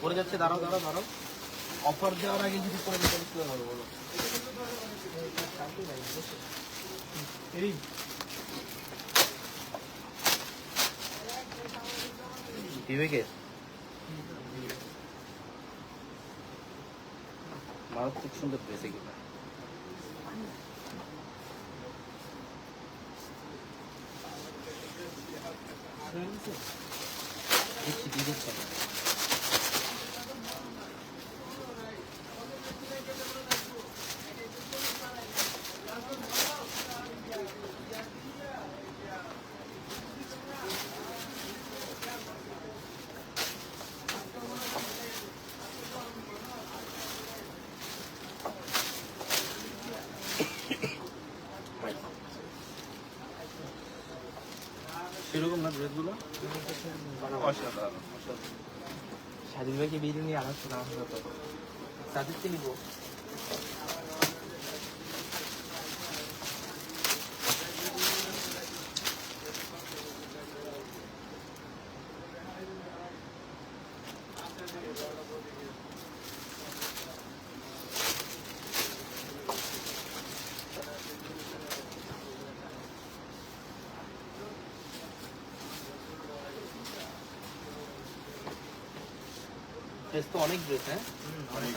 পড়ে যাচ্ছে দাঁড়াও দাঁড়াও দাঁড়াও। অফার দেওয়ার আগে যদি পড়ে যেতে কি হবে বলো? এই বিবেকের মারাত্মক সুন্দর ড্রেস এগুলো দিচ্ছি, দিয়ে ড্রেসগুলো স্বাধীন ভাইকে বিয়ে নিয়ে আলোচনা আসলো তো। তাদেরকে নিবো। ড্রেস তো অনেক ড্রেস হ্যাঁ অনেক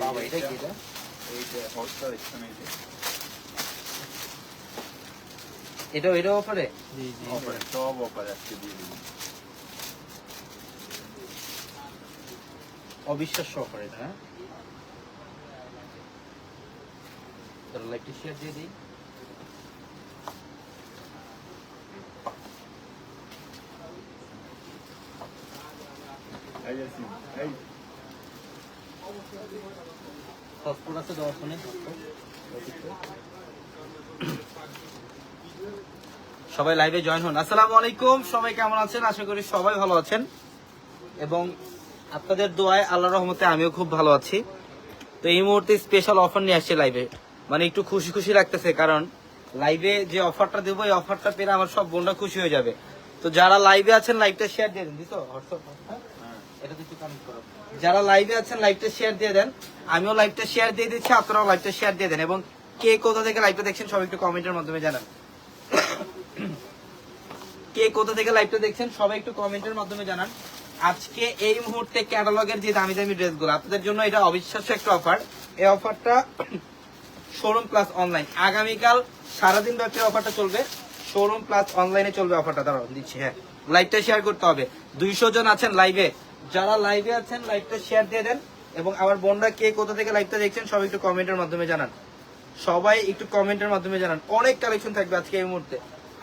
বাবা এটা কি এটা দেখছেন এটাও এটাও অফারে জি অফারে সব অফার আজকে দিয়ে দিবি অবিশ্বাস্য অফার এটা হ্যাঁ লাইকটি শেয়ার দিয়ে দিই সিম, দেওয়ার সবাই লাইভে জয়েন হন। আসসালামু আলাইকুম, সবাই কেমন আছেন? আশা করি সবাই ভালো আছেন। এবং আপনাদের দোয়ায় আল্লাহ রহমতে আমিও খুব ভালো আছি। তো এই মুহূর্তে স্পেশাল অফার নিয়ে আসছে লাইভে মানে একটু খুশি খুশি লাগতেছে, কারণ লাইভে যে অফারটা দেবো, এই অফারটা পেলে আমার সব বোনরা খুশি হয়ে যাবে। তো যারা লাইভে আছেন লাইভটা শেয়ার দিয়ে দিন দিতো হোয়াটসঅ্যাপ যারা লাইভে আছেন লাইভটা শেয়ার দিয়ে দেন। আমিও লাইভটা শেয়ার দিয়ে দিচ্ছি, আপনারাও লাইভটা শেয়ার দিয়ে দেন। এবং কে কোথা থেকে লাইভটা দেখছেন সবাই একটু কমেন্টের মাধ্যমে জানান। কে কোথা থেকে লাইভটা দেখছেন, সবাই একটু কমেন্টের মাধ্যমে জানান। আজকে এই মুহূর্তে ক্যাটালগের যে দামি দামি ড্রেসগুলো, আপনাদের জন্য এটা অবিশ্বাস্য একটা অফার এই অফারটা শোরুম প্লাস অনলাইন আগামীকাল সারাদিন ব্যাপী অফারটা চলবে। শোরুম প্লাস অনলাইনে চলবে অফারটা দাঁড়াও, দিচ্ছি হ্যাঁ। লাইভটা শেয়ার করতে হবে। দুইশো জন আছেন লাইভে যারা লাইভে আছেন লাইভটা শেয়ার দিয়ে দেন এবং আমার বোনরা কে কোথা থেকে লাইভটা দেখছেন সবাই একটু কমেন্টের মাধ্যমে জানান। সবাই একটু কমেন্টের মাধ্যমে জানান। অনেক কালেকশন থাকবে আজকে এই মুহূর্তে।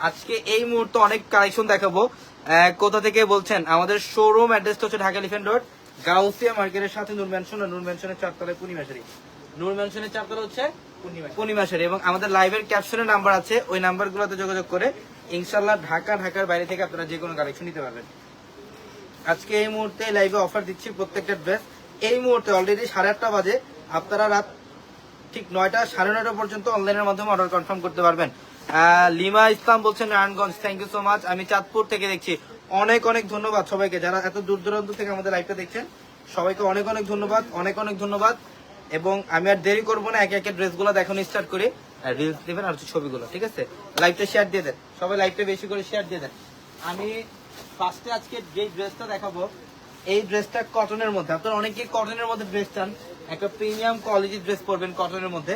আজকে এই মুহূর্তে অনেক কালেকশন দেখাবো। কোথা থেকে বলছেন? আমাদের শোরুম অ্যাড্রেসটা হচ্ছে ঢাকা লিফেন রোড গাউসিয়া মার্কেটের সাথে নূর ম্যানশন নূর ম্যানশনের চারতলায় পূর্ণিমাশারি নূর ম্যানশনের চারতলা হচ্ছে পূর্ণিমাশারি এবং আমাদের লাইভের ক্যাপশনের নাম্বার আছে। ওই নাম্বারগুলোতে যোগাযোগ করে ইনশাল্লাহ ঢাকা, ঢাকার বাইরে থেকে আপনারা যে কোনো কালেকশন নিতে পারবেন। আজকে এই মুহূর্তে লাইভে অফার দিচ্ছি প্রত্যেকটা ড্রেস এই মুহূর্তে অলরেডি সাড়ে আটটা বাজে। আপনারা রাত ঠিক নয়টা, সাড়ে নয়টা পর্যন্ত অনলাইনের মাধ্যমে অর্ডার কনফার্ম করতে পারবেন। লিমা ইসলাম বলছেন, Narayanganj thank you so much আমি চাঁদপুর থেকে দেখছি। অনেক অনেক ধন্যবাদ সবাইকে। যারা এত দূর দূরান্ত থেকে আমাদের লাইভটা দেখছেন, সবাইকে অনেক অনেক ধন্যবাদ, অনেক অনেক ধন্যবাদ। এবং আমি আর দেরি করব না, একে একে ড্রেসগুলো দেখানো স্টার্ট করি। রিলস দিবেন আর ছবিগুলো, ঠিক আছে? লাইভটা শেয়ার দিয়ে দেন। সবাই লাইভটা বেশি করে শেয়ার দিয়ে দেন। আমি ফার্স্টে আজকে যে ড্রেসটা দেখাবো, এই ড্রেসটা কটনের মধ্যে। আপনারা অনেকে কটনের মধ্যে ড্রেস চান। একটা প্রিমিয়াম কোয়ালিটির ড্রেস পরবেন কটনের মধ্যে।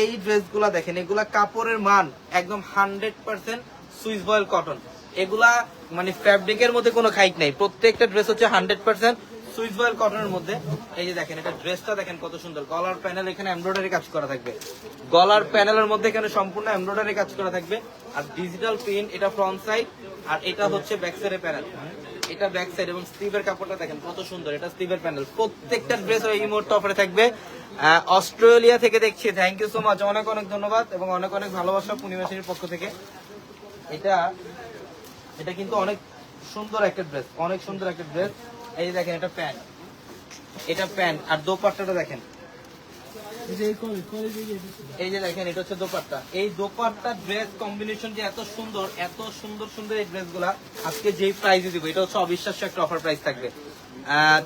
এই ড্রেসগুলা দেখেন, এগুলা কাপড়ের মান একদম hundred percent Swiss voile cotton এগুলা মানে ফ্যাব্রিকের মধ্যে কোনো খাইট নাই। প্রত্যেকটা ড্রেস হচ্ছে হান্ড্রেড পার্সেন্ট সুইস বয়েল কটনের মধ্যে। এই যে দেখেন, এটা ড্রেসটা দেখেন কত সুন্দর। গলার প্যানেল এখানে এমব্রয়ডারি কাজ করা থাকবে। গলার প্যানেলের মধ্যে এখানে সম্পূর্ণ এমব্রয়ডারি কাজ করা থাকবে। আর ডিজিটাল প্রিন্ট এটা ফ্রন্ট সাইড আর এটা হচ্ছে ব্যাক সাইডের প্যানেল এটা ব্যাক সাইড এবং স্লিভের কাপড়টা দেখেন কত সুন্দর, এটা স্লিভের প্যানেল প্রত্যেকটা ড্রেস এই মুহূর্তে অফারে থাকবে। অস্ট্রেলিয়া থেকে দেখছি থ্যাংক ইউ সো মাচ অনেক অনেক ধন্যবাদ এবং অনেক অনেক ভালোবাসা পূর্ণিমাসীর পক্ষ থেকে। এটা এটা কিন্তু অনেক সুন্দর একটা ড্রেস অনেক সুন্দর একটা ড্রেস এই দেখেন, এটা প্যান্ট এটা প্যান্ট আর দোপাট্টাটা দেখেন। এই যে যে দেখেন, এটা হচ্ছে দোপাট্টা। এই দোপাট্টা ড্রেস কম্বিনেশন যে এত সুন্দর এত সুন্দর সুন্দর এই ড্রেসগুলা আজকে যেই প্রাইজে দিব, এটা হচ্ছে অবিশ্বাস্য একটা অফার প্রাইস থাকবে।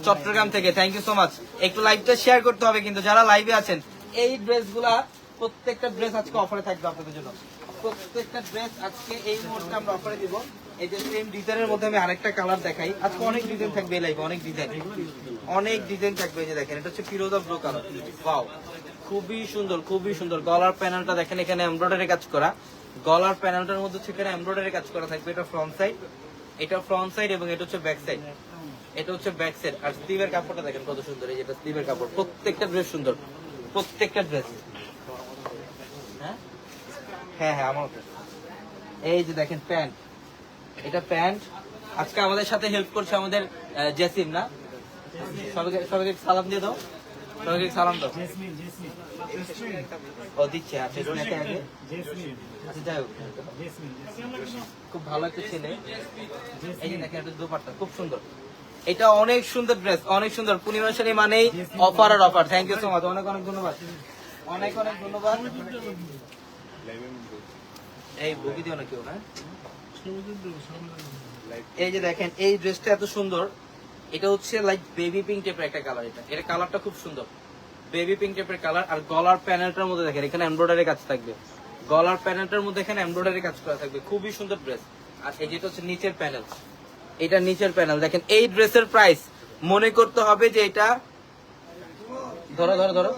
চট্টগ্রাম থেকে থ্যাংক ইউ সো মাচ একটু লাইভটা শেয়ার করতে হবে কিন্তু যারা লাইভে আছেন, এই ড্রেসগুলা প্রত্যেকটা ড্রেস আজকে অফারে থাকবে আপনাদের জন্য। প্রত্যেকটা ড্রেস আজকে এই মুহূর্তে আমরা অফারে দিব। এই যে সেম ডিজাইনের মধ্যে আমি আরেকটা কালার দেখাই। আজকে অনেক ডিজাইন থাকবে এই লাইভে অনেক ডিজাইন অনেক ডিজাইন থাকবে এই যে দেখেন, এটা হচ্ছে ফিরোজা ব্লু কালার ওয়াও খুবই সুন্দর খুবই সুন্দর। গলার প্যানেলটা দেখেন, এখানে এমব্রয়ডারি কাজ করা। গলার প্যানেলটার মধ্যে এখানে এমব্রয়ডারি কাজ করা থাকবে। এটা ফ্রন্ট সাইড এটা ফ্রন্ট সাইড এবং এটা হচ্ছে ব্যাক সাইড এটা হচ্ছে ব্যাক সাইড আর স্লিভের কাপড়টা দেখেন কত সুন্দর, এই যেটা স্লিভের কাপড়। প্রত্যেকটা ড্রেস সুন্দর, প্রত্যেকটা ড্রেস হ্যাঁ? হ্যাঁ হ্যাঁ আমার এই যে দেখেন প্যান্ট, এটা প্যান্ট। আজকে আমাদের সাথে হেল্প করছে আমাদের জেসিম, না? সবাইকে সবাইকে সালাম দিয়ে দাও। সবাইকে সালাম দাও। ও দিচ্ছে আচ্ছা আগে। আচ্ছা যাই হোক। খুব ভালো একটা ছেলে। এই যে দেখেন একটা দোপাট্টা খুব সুন্দর। এটা অনেক সুন্দর ড্রেস অনেক সুন্দর। পূর্ণিমা শাড়ি মানেই offer R offer thank you so much অনেক অনেক ধন্যবাদ। অনেক অনেক ধন্যবাদ। এই বগি দিও না কেউ না এই যে দেখেন এই ড্রেসটা এত সুন্দর। এটা হচ্ছে লাইক বেবি পিঙ্ক টাইপের একটা কালার এটা। এটা কালারটা খুব সুন্দর। বেবি পিঙ্ক টাইপের কালার আর গলার প্যানেলটার মধ্যে দেখেন, এখানে এমব্রয়ডারি কাজ থাকবে। গলার প্যানেলটার মধ্যে এখানে এমব্রয়ডারি কাজ করা থাকবে। খুবই সুন্দর ড্রেস আর এই যেটা হচ্ছে নিচের প্যানেল এটা নিচের প্যানেল দেখেন, এই ড্রেসের প্রাইস মনে করতে হবে যে এটা ধরো ধরো ধরো।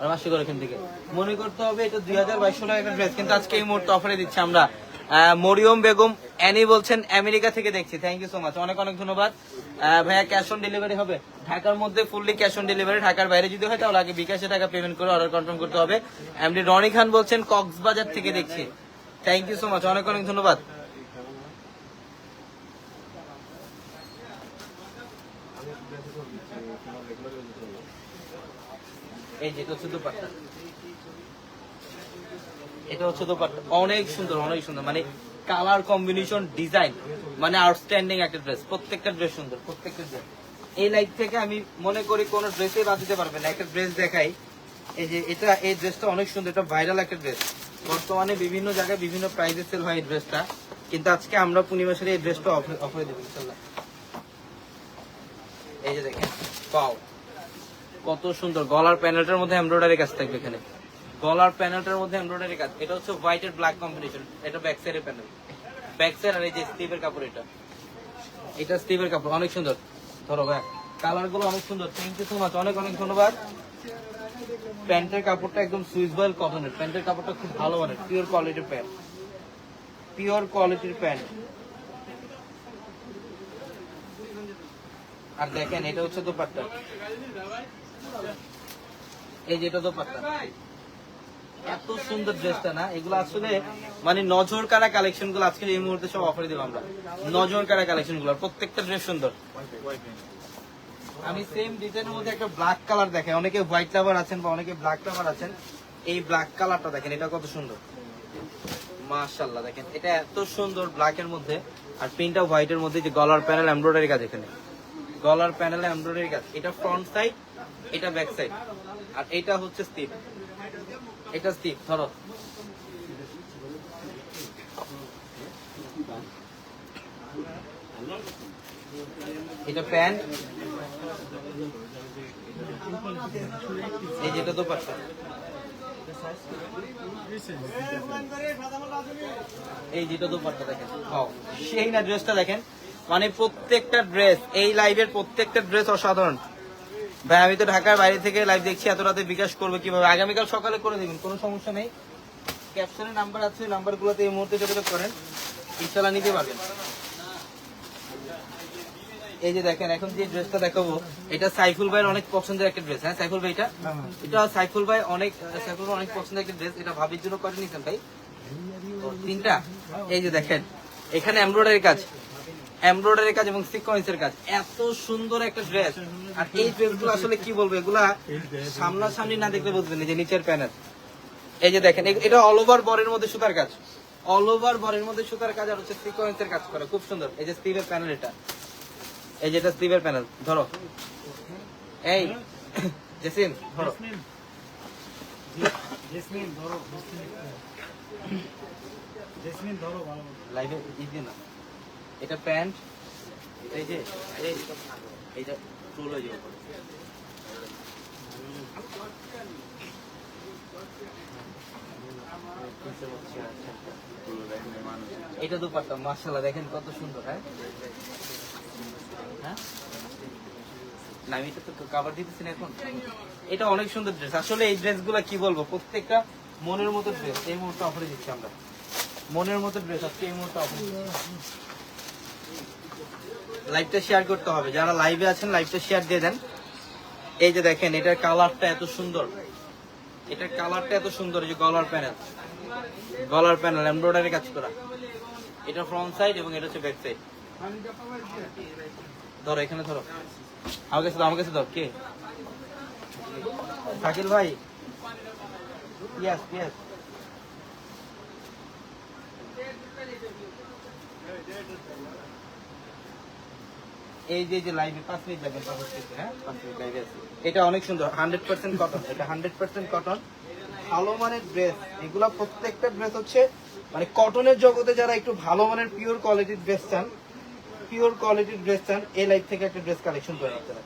আর মাসি করে এখান থেকে। মনে করতে হবে এটা দুই হাজার বাইশশো টাকা একটা ড্রেস কিন্তু আজকে এই মুহূর্তে অফারে দিচ্ছি আমরা মরিয়ম বেগম অ্যানি বলছেন আমেরিকা থেকে দেখছি। থ্যাংক ইউ সো মাচ অনেক অনেক ধন্যবাদ। ভাইয়া ক্যাশ অন ডেলিভারি হবে? ঢাকার মধ্যে ফুললি ক্যাশ অন ডেলিভারি ঢাকার বাইরে যদি হয় তাহলে আগে বিকাশে টাকা পেমেন্ট করে অর্ডার কনফার্ম করতে হবে। এমডি রনি খান বলছেন কক্সবাজার থেকে দেখছি। থ্যাংক ইউ সো মাচ অনেক অনেক ধন্যবাদ। এই যেটা হচ্ছে দোপাট্টা এটা হচ্ছে দোপাট্টা অনেক সুন্দর অনেক সুন্দর। মানে কালার কম্বিনেশন ডিজাইন মানে আউটস্ট্যান্ডিং একটা ড্রেস প্রত্যেকটা ড্রেস সুন্দর, প্রত্যেকটা ড্রেস এই লাইট থেকে আমি মনে করি কোন ড্রেসে বাদ দিতে পারবে না। একটা ড্রেস দেখাই, এই যে এটা, এই ড্রেসটা অনেক সুন্দর, এটা ভাইরাল একটা ড্রেস বর্তমানে বিভিন্ন জায়গায় বিভিন্ন প্রাইজে সেল হয় এই ড্রেসটা কিন্তু আজকে আমরা পূর্ণিমা পূর্ণিমাসের এই ড্রেসটা অফারে দেবো এই যে দেখেন পাও কত সুন্দর, গলার প্যানেলটার মধ্যে এমব্রয়ডারি কাজ থাকবে এখানে। গলার প্যানেলটার মধ্যে এমব্রয়ডারি কাজ। এটা হচ্ছে হোয়াইট এর ব্ল্যাক কম্বিনেশন এটা ব্যাক সাইডের প্যানেল ব্যাক সাইড আর এই যে স্টিভের কাপড় এটা। এটা স্টিভের কাপড়। অনেক সুন্দর। ধরো ভাই কালারগুলো অনেক সুন্দর। থ্যাংক ইউ সো মাচ অনেক অনেক ধন্যবাদ। প্যান্টের কাপড়টা একদম সুইস বয়েল কটনের প্যান্টের কাপড়টা খুব ভালো মানের। পিওর কোয়ালিটির প্যান্ট পিওর কোয়ালিটির প্যান্ট আর দেখেন, এটা হচ্ছে দোপাট্টা। এই যে এটা দোপাট্টা। এত সুন্দর ড্রেসটা না? এগুলো আসলে মানে নজর কারা কালেকশনগুলো আজকে এই মুহূর্তে সব অফারে দিলাম আমরা। নজর কারা কালেকশনগুলো, প্রত্যেকটা ড্রেস সুন্দর। আমি সেম ডিজাইনের মধ্যে একটা ব্ল্যাক কালার দেখে অনেকে হোয়াইট লাভার আছেন বা অনেকে ব্ল্যাক লাভার আছেন। এই ব্ল্যাক কালারটা দেখেন, এটা কত সুন্দর। মাশাল্লাহ দেখেন, এটা এত সুন্দর ব্ল্যাক এর মধ্যে। আর প্রিন্টটা হোয়াইট এর মধ্যে যে গলার প্যানেল এমব্রয়ডারি কাজ এখানে। গলার প্যানেলে এমব্রয়ডারি কাজ। এটা ফ্রন্ট সাইড এটা ব্যাক সাইড আর এটা হচ্ছে স্টিপ এটা স্টিপ ধরো। এটা প্যান্ট এই যেটা তো পারতাম এই যেটা তো পারতা দেখেন সেই না ড্রেসটা দেখেন। মানে প্রত্যেকটা ড্রেস এই লাইভের প্রত্যেকটা ড্রেস অসাধারণ। ভাই আমি তো ঢাকার বাইরে থেকে লাইভ দেখছি এত রাতে বিকাশ করব কীভাবে? আগামীকাল সকালে করে দিবেন কোনো সমস্যা নেই। ক্যাপশনে নাম্বার আছে নাম্বার গুলোতে এই মুহূর্তে যোগাযোগ করেন। ইনশাল্লাহ নিতে পারবেন। এই যে দেখেন এখন যে ড্রেসটা দেখাবো এটা সাইফুল ভাইয়ের অনেক পছন্দের একটা ড্রেস হ্যাঁ সাইফুল ভাই এটা? এটা সাইফুল ভাই অনেক সাইফুল ভাই অনেক পছন্দের একটা ড্রেস এটা ভাবির জন্য করে নিয়েছেন ভাই? তিনটা? এই যে দেখেন এখানে এমব্রয়ডারি কাজ। এমব্রয়ডারি কাজ এবং সিকোয়েন্সের কাজ। এত সুন্দর একটা ড্রেস আর এই ড্রেসগুলো আসলে কি বলব এগুলা সামনাসামনি না দেখলে বুঝবেন এই যে নিচের প্যানেল এই যে দেখেন এটা অল ওভার বরের মধ্যে সুতার কাজ। অল ওভার বরের মধ্যে সুতার কাজ আর হচ্ছে সিকোয়েন্সের কাজ করে খুব সুন্দর। এই যে স্টিভের প্যানেল এটা। এই যে এটা স্টিভের প্যানেল ধরো। এই জেসিন ধরো। জেসমিন। ধরো জেসমিন ধরো লাইভে ইজি না। এটা প্যান্ট, এই যে এইটা হয়ে যাবে। এটা দুপাট্টা, মাশাআল্লাহ, দেখেন কত সুন্দর হ্যাঁ? হ্যাঁ? না, আমি তো কাভার দিতেছি না এখন। এটা অনেক সুন্দর ড্রেস আসলে এই ড্রেসগুলো কি বলব, প্রত্যেকটা মনের মতো ড্রেস এই মুহূর্তে অফারে দিচ্ছি আমরা। মনের মতো ড্রেস আজকে এই মুহূর্তে অফারে লাইভটা শেয়ার করতে হবে। যারা লাইভে আছেন লাইভটা শেয়ার দিয়ে দেন। এই যে দেখেন, এটার কালারটা এত সুন্দর। এটার কালারটা এত সুন্দর যে গলার প্যানেল গলার প্যানেল এমব্রয়ডারি কাজ করা। এটা ফ্রন্ট সাইড এবং এটা হচ্ছে ব্যাক সাইড ধরো, এখানে ধরো। আমার কাছে আমার কাছে দাও। কে? শাকিল ভাই? ইয়াস ইয়াস এই যে যে লাইভে পাঁচ মিনিট লাগবে হ্যাঁ? পাঁচ মিনিট লাইভে আছে। এটা অনেক সুন্দর হান্ড্রেড পার্সেন্ট কটন এটা হান্ড্রেড পার্সেন্ট কটন ভালো মানের ড্রেস এগুলা প্রত্যেকটা ড্রেস হচ্ছে মানে কটনের জগতে যারা একটু ভালো মানের পিওর কোয়ালিটির ড্রেস চান পিওর কোয়ালিটির ড্রেস চান এই লাইফ থেকে একটা ড্রেস কালেকশন করেন আপনারা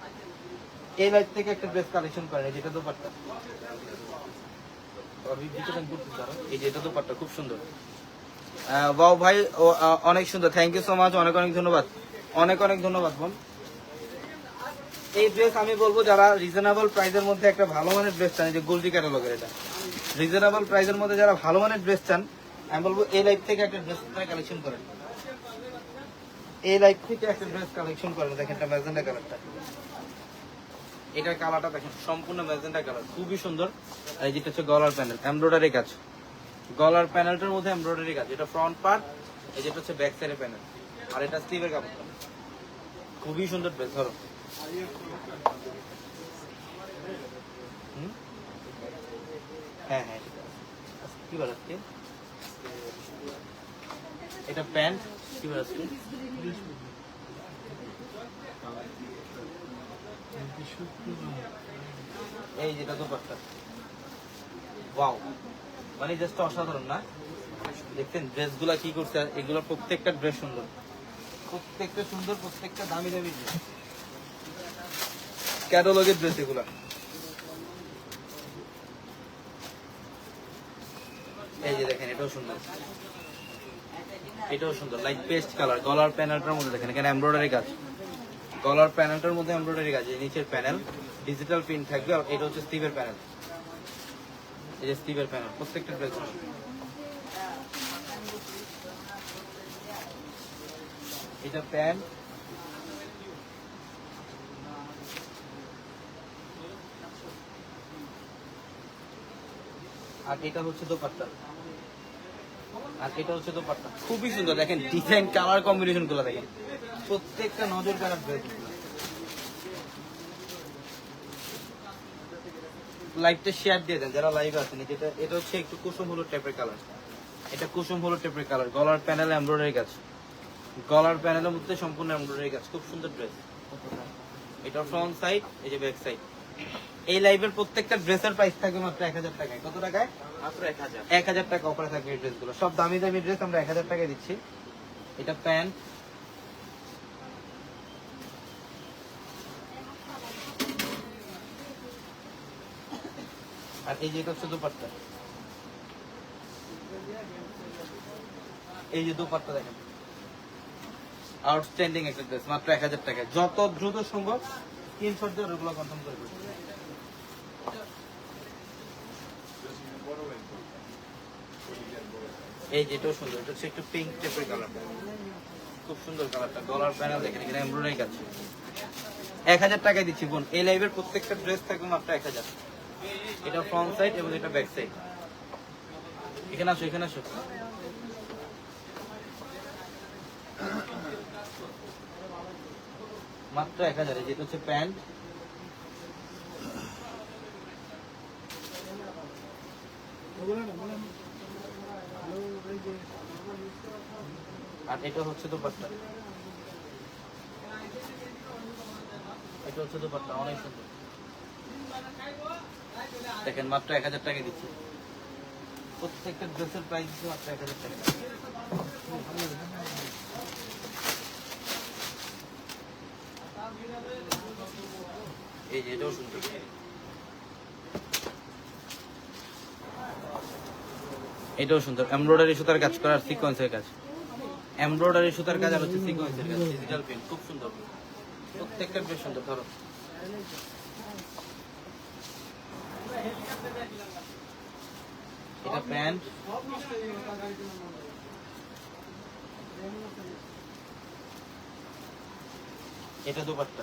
এই লাইফ থেকে একটা ড্রেস কালেকশন করেন এই যেটা দোপাট্টা। এই যে এটা দোপাট্টা খুব সুন্দর। বাও ভাই অনেক সুন্দর থ্যাংক ইউ সো মাচ অনেক অনেক ধন্যবাদ। অনেক অনেক ধন্যবাদ, বোন। এই ড্রেস আমি বলব যারা রিজনেবল প্রাইসের মধ্যে একটা ভালো মানের ড্রেস চান যে গোল্ডি ক্যাটালগের এটা। রিজনেবল প্রাইসের মধ্যে যারা ভালো মানের ড্রেস চান, আমি বলব এই লাইফ থেকে একটা ড্রেস কালেকশন করেন। এই লাইফ থেকে একটা ড্রেস কালেকশন করেন, দেখেন এটা ম্যাজেন্ডা কালারটা। এটার কালারটা দেখেন, সম্পূর্ণ ম্যাজেন্ডা কালার, খুবই সুন্দর। আর এই যেটা হচ্ছে গলার প্যানেল এমব্রয়ডারি কাজ। গলার প্যানেলটার মধ্যে এমব্রয়ডারি কাজ, এটা ফ্রন্ট পার্ট এই যেটা হচ্ছে ব্যাক সাইডের প্যানেল আর এটা স্লিভের কাপড়টা খুবই সুন্দর ড্রেস ধরো? হ্যাঁ হ্যাঁ। কি বার আজকে? এটা প্যান্ট, কি বার আজকে? এই যেটা দোপাট্টা। ওয়াও। মানে জাস্ট অসাধারণ, না? দেখছেন ড্রেসগুলা কি করছে এগুলো প্রত্যেকটা ড্রেস সুন্দর। প্রত্যেকটা সুন্দর, প্রত্যেকটা দামি দামি ড্রেস ক্যাটালগের ড্রেস এগুলা। এই যে দেখেন, এটাও সুন্দর। এটাও সুন্দর লাইট পেস্ট কালার গলার প্যানেলটার মধ্যে দেখেন, এখানে এমব্রয়ডারি কাজ। গলার প্যানেলটার মধ্যে এমব্রয়ডারি কাজ, এই নিচের প্যানেল ডিজিটাল প্রিন্ট থাকবে, আর এটা হচ্ছে স্টিভের প্যানেল এই যে স্টিভের প্যানেল প্রত্যেকটা ড্রেস এটা প্যান্ট। আর এটা হচ্ছে দোপাট্টা। আর এটা হচ্ছে দোপাট্টা। খুবই সুন্দর, দেখেন ডিজাইন কালার কম্বিনেশনগুলো দেখেন। প্রত্যেকটা নজর ড্রেস লাইভটা শেয়ার দিয়ে দেন, যারা লাইভ আছেন যেটা এটা হচ্ছে একটু কুসুম হলুদ টাইপের কালার এটা কুসুম হলুদ টাইপের কালার গলার প্যানেল এমব্রয়ডারি কাজ। গলার প্যানেলের মধ্যে সম্পূর্ণ এমব্রয়ডারি কাজ। খুব সুন্দর ড্রেস এটা ফ্রন্ট সাইড এই যে ব্যাক সাইড এই লাইভের প্রত্যেকটা ড্রেসের প্রাইস থাকবে মাত্র এক হাজার টাকায়। কত টাকায়? মাত্র এক হাজার। এক হাজার টাকা অফারে থাকবে এই ড্রেসগুলো সব দামি দামি ড্রেস আমরা এক হাজার টাকায় দিচ্ছি। এটা প্যান্ট আর এই যে এটা হচ্ছে দুপাট্টা। এই যে দুপাট্টা দেখেন। আউটস্ট্যান্ডিং একটা ড্রেস মাত্র এক হাজার টাকায় যত দ্রুত সম্ভব স্ক্রিনশট দিয়ে ওগুলো কনফার্ম করে এই যেটাও সুন্দর, এটা হচ্ছে একটু পিঙ্ক টাইপের কালারটা খুব সুন্দর কালারটা গলার প্যানেল দেখেন, এখানে এমব্রয়ডারি কাজ এক হাজার টাকায় দিচ্ছি, বোন। এই লাইভের প্রত্যেকটা ড্রেস থাকবে মাত্র এক হাজার। এটা ফ্রন্ট সাইড এবং এটা ব্যাক সাইড এখানে আসো এখানে আসো। মাত্র এক হাজার, যেটা হচ্ছে প্যান্ট। আর এটা হচ্ছে দুপাট্টা। এটা হচ্ছে অনেক দেখেন, মাত্র এক হাজার টাকা দিচ্ছে। প্রত্যেকটা ড্রেসের প্রাইস মাত্র এক হাজার টাকা এটাও সুন্দর। এটাও সুন্দর। এমব্রয়ডারি সুতার কাজ করার সিকোয়েন্সের কাজ। এমব্রয়ডারি সুতার কাজ আর হচ্ছে সিকোয়েন্সের কাজ ডিজিটাল খুব সুন্দর। প্রত্যেকটা বেশ সুন্দর, ধরো। এটা প্যান্ট। এটা দোপাট্টা।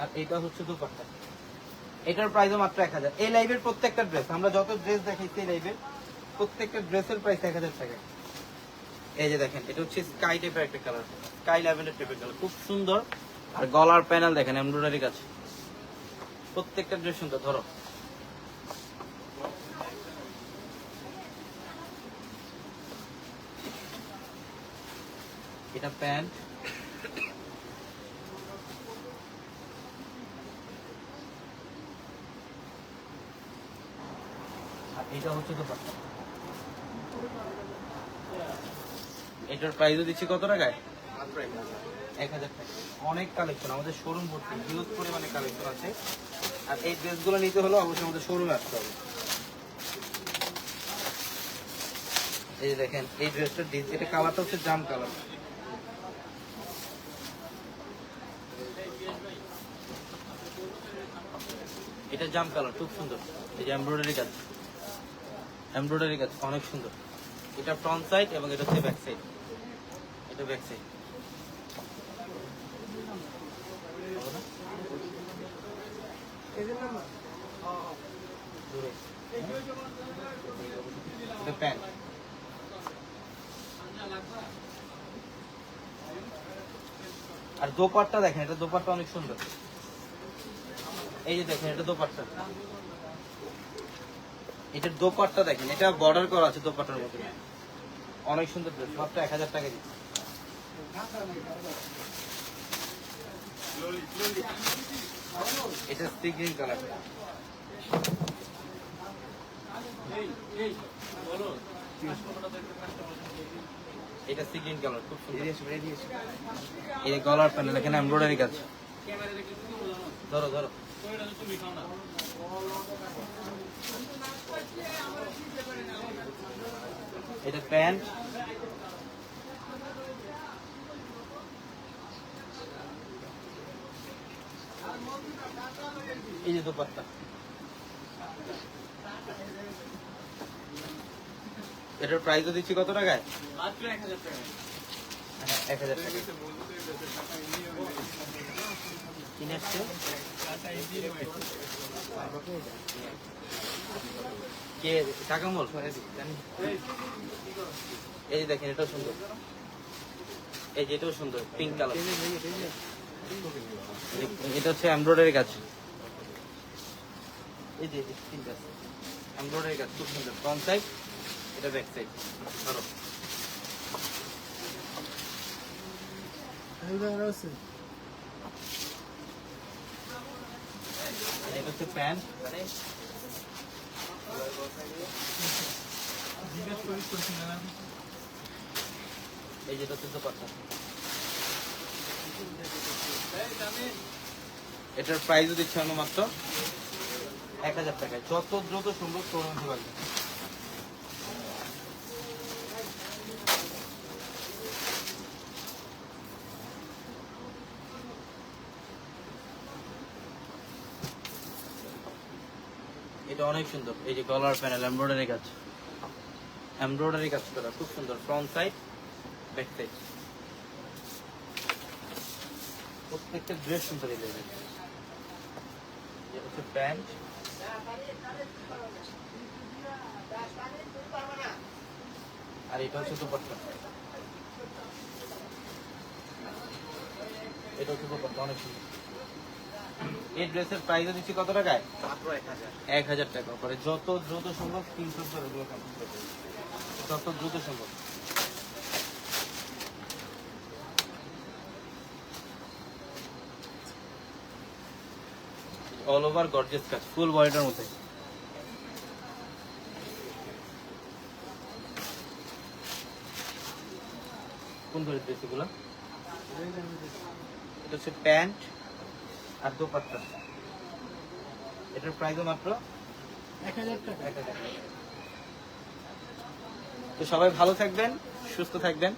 আর এটা হচ্ছে দুপাট্টা। এটার প্রাইসও মাত্র এক হাজার। এই লাইভের প্রত্যেকটা ড্রেস আমরা যত ড্রেস দেখাইছি এই লাইভের প্রত্যেকটা ড্রেসের প্রাইস এক হাজার টাকা এই যে দেখেন, এটা হচ্ছে স্কাই টাইপের একটা কালার স্কাই ল্যাভেন্ডার টাইপের কালার খুব সুন্দর। আর গলার প্যানেল দেখেন এমব্রয়ডারি কাজ। প্রত্যেকটা ড্রেস সুন্দর, ধরো। এটা প্যান্ট। আর এটা হচ্ছে দোপাট্টা। এটার প্রাইসও দিচ্ছি কত টাকায়? এক হাজার অনেক কালেকশন আমাদের শোরুম ভর্তি হিউজ পরিমাণে কালেকশন আছে। আর এই ড্রেসগুলো নিতে হলে অবশ্যই আমাদের শোরুমে আসতে হবে। এই দেখেন, এই ড্রেসটার এটা কালারটা হচ্ছে জাম কালার এটা জাম কালার খুব সুন্দর। এই যে এমব্রয়ডারি কাজ। এমব্রয়ডারি কাজ, অনেক সুন্দর। এটা ফ্রন্ট সাইড এবং এটা হচ্ছে ব্যাক সাইড আর দোপাট্টা দেখেন, এটা দোপাট্টা অনেক সুন্দর। এই যে দেখেন, এটা দোপাট্টা। এটার দোপাট্টা দেখেন, এটা বর্ডার করা আছে দোপাট্টার মধ্যে। অনেক সুন্দর ড্রেস মাত্র এক হাজার টাকা দিচ্ছি। এটা স্টিক গ্রিন কালার। এটা স্টিক গ্রিন কালার, খুব সুন্দর। এই গলার প্যানেল, এখানে এমব্রয়ডারি ধরো ধরো। এটা প্যান্ট। এই যে দোপাট্টা। এটার প্রাইসও দিচ্ছি কত টাকায়? হ্যাঁ, এক হাজার টাকা কিনে আসছে? কে? টাকা এই যে দেখেন এটাও সুন্দর। এই যে এটাও সুন্দর পিঙ্ক কালার এটা হচ্ছে এমব্রয়ডারি কাজ এই যে পিঙ্ক কাজ এমব্রয়ডারি কাজ খুব সুন্দর। ফ্রন্ট সাইড এটা ব্যাক সাইড ধরো। এটা হচ্ছে প্যান্ট। এই যেটা হচ্ছে দোপাট্টা। এটার প্রাইসও দিচ্ছে মাত্র। এক হাজার টাকায়। যত দ্রুত সম্ভব শোরুম দিতে এটা অনেক সুন্দর। এই যে গলার প্যানেল এমব্রয়ডারি কাজ। এমব্রয়ডারি কাজ করা, খুব সুন্দর। ফ্রন্ট সাইড ব্যাক সাইড প্রত্যেকটা ড্রেস সুন্দর এই হচ্ছে প্যান্ট। আর এটা হচ্ছে দুপাট্টা। এটা হচ্ছে দুপাট্টা অনেক সুন্দর। এই ড্রেসের প্রাইস দিচ্ছি কত টাকায়? এক হাজার। টাকা। করে যত দ্রুত সম্ভব তিনশো যত দ্রুত সম্ভব। অল ওভার গর্জেস কাজ ফুল বডিটার মধ্যে কোন ধরে ড্রেস এগুলো? এটা হচ্ছে প্যান্ট আর দোপাট্টা। এটার প্রাইসও মাত্র এক হাজার টাকা। এক হাজার টাকা। তো সবাই ভালো থাকবেন সুস্থ থাকবেন।